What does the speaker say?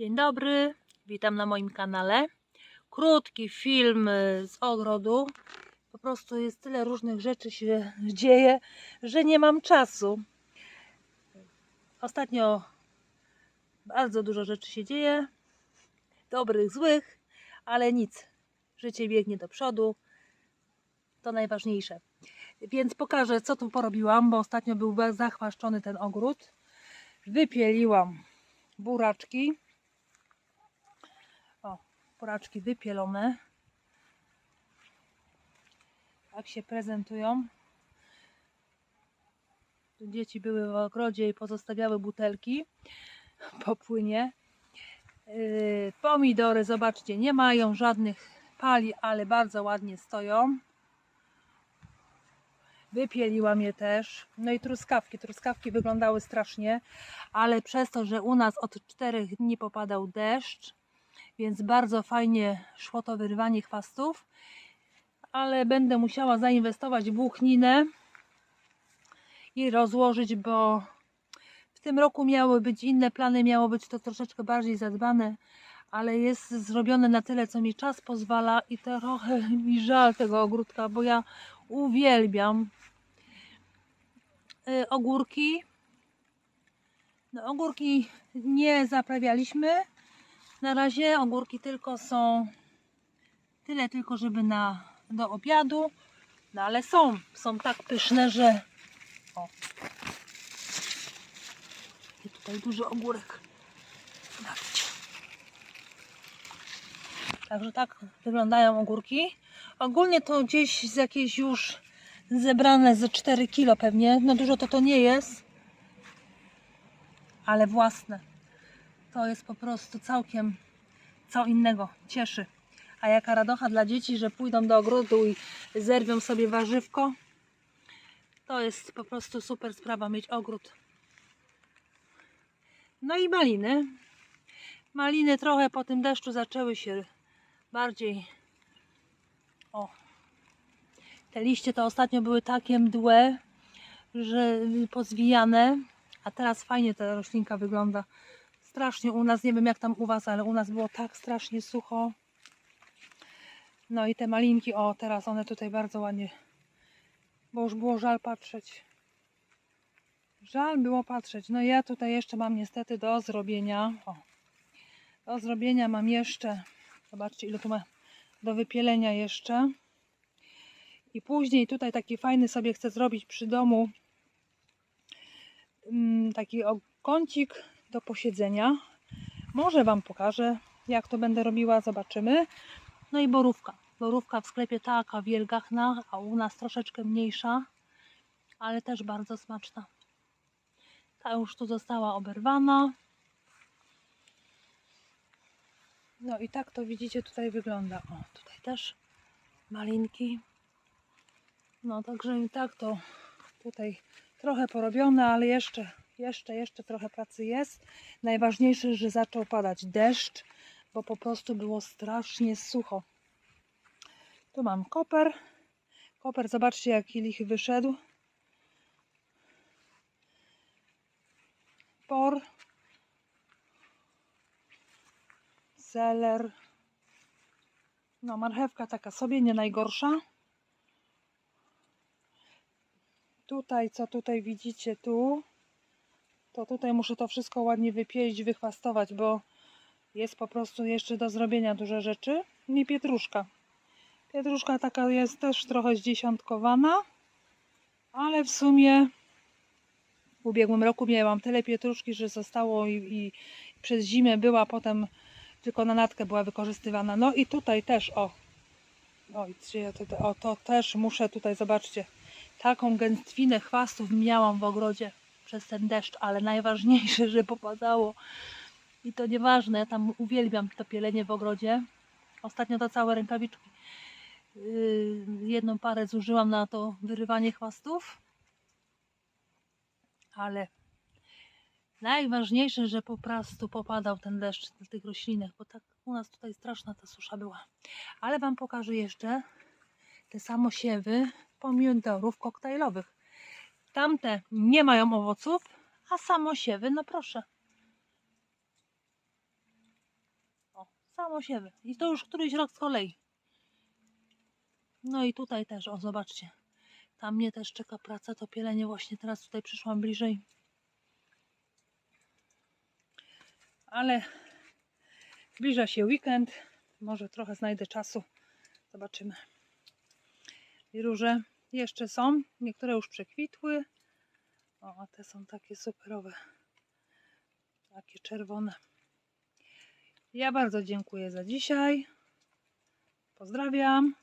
Dzień dobry, witam na moim kanale. Krótki film y, z ogrodu. Po prostu jest tyle różnych rzeczy się dzieje, że nie mam czasu. Ostatnio bardzo dużo rzeczy się dzieje, dobrych, złych, ale nic. Życie biegnie do przodu. To najważniejsze. Więc pokażę, co tu porobiłam, bo ostatnio był zachwaszczony ten ogród. Wypieliłam buraczki. O, buraczki wypielone. Tak się prezentują. Tu dzieci były w ogrodzie i pozostawiały butelki po płynie. Yy, Pomidory, zobaczcie, nie mają żadnych pali, ale bardzo ładnie stoją. Wypieliłam je też. No i truskawki. Truskawki wyglądały strasznie, ale przez to, że u nas od czterech dni popadał deszcz, więc bardzo fajnie szło to wyrywanie chwastów, ale będę musiała zainwestować w włókninę i rozłożyć, bo w tym roku miały być inne plany, miało być to troszeczkę bardziej zadbane, ale jest zrobione na tyle, co mi czas pozwala i trochę mi żal tego ogródka, bo ja uwielbiam y, ogórki. No, ogórki nie zaprawialiśmy. Na razie ogórki tylko są tyle tylko, żeby na do obiadu. No ale są, są tak pyszne, że o. I tutaj duży ogórek. Także tak wyglądają ogórki. Ogólnie to gdzieś z jakieś już zebrane ze 4 kilo pewnie. No dużo to to nie jest. Ale własne. To jest po prostu całkiem co innego. Cieszy. A jaka radocha dla dzieci, że pójdą do ogrodu i zerwią sobie warzywko. To jest po prostu super sprawa mieć ogród. No i maliny. Maliny trochę po tym deszczu zaczęły się bardziej o te liście to ostatnio były takie mdłe, że pozwijane, a teraz fajnie ta roślinka wygląda. Strasznie u nas, nie wiem jak tam u Was, ale u nas było tak strasznie sucho. No i te malinki, o teraz one tutaj bardzo ładnie, bo już było żal patrzeć. Żal było patrzeć. No ja tutaj jeszcze mam niestety do zrobienia. O, do zrobienia mam jeszcze, zobaczcie ile tu ma do wypielenia jeszcze. I później tutaj taki fajny sobie chcę zrobić przy domu mm, taki kącik do posiedzenia. Może Wam pokażę, jak to będę robiła, zobaczymy. No i borówka. Borówka w sklepie taka wielgachna, a u nas troszeczkę mniejsza, ale też bardzo smaczna. Ta już tu została oberwana. No i tak to widzicie tutaj wygląda. O, tutaj też malinki. No także i tak to tutaj trochę porobione, ale jeszcze, jeszcze, jeszcze trochę pracy jest. Najważniejsze, że zaczął padać deszcz, bo po prostu było strasznie sucho. Tu mam koper. Koper, zobaczcie jaki lichy wyszedł. Por. Seler. No marchewka taka sobie, nie najgorsza. Tutaj, co tutaj widzicie tu, to tutaj muszę to wszystko ładnie wypielić, wychwastować, bo jest po prostu jeszcze do zrobienia dużo rzeczy. I pietruszka. Pietruszka taka jest też trochę zdziesiątkowana, ale w sumie w ubiegłym roku miałam tyle pietruszki, że zostało i, i przez zimę była, potem tylko na natkę była wykorzystywana. No i tutaj też, o, o, tutaj, o to też muszę tutaj, zobaczcie, taką gęstwinę chwastów miałam w ogrodzie przez ten deszcz, ale najważniejsze, że popadało. I to nieważne, ja tam uwielbiam to pielenie w ogrodzie. Ostatnio to całe rękawiczki. Yy, jedną parę zużyłam na to wyrywanie chwastów. Ale najważniejsze, że po prostu popadał ten deszcz na tych roślinach, bo tak u nas tutaj straszna ta susza była. Ale Wam pokażę jeszcze te samosiewy pomidorów koktajlowych. Tamte nie mają owoców, a samosiewy, no proszę. Samosiewy. I to już któryś rok z kolei. No i tutaj też, o zobaczcie. Tam mnie też czeka praca, to pielenie właśnie teraz tutaj przyszłam bliżej. Ale zbliża się weekend. Może trochę znajdę czasu. Zobaczymy. I róże jeszcze są. Niektóre już przekwitły. O, a te są takie superowe. Takie czerwone. Ja bardzo dziękuję za dzisiaj. Pozdrawiam.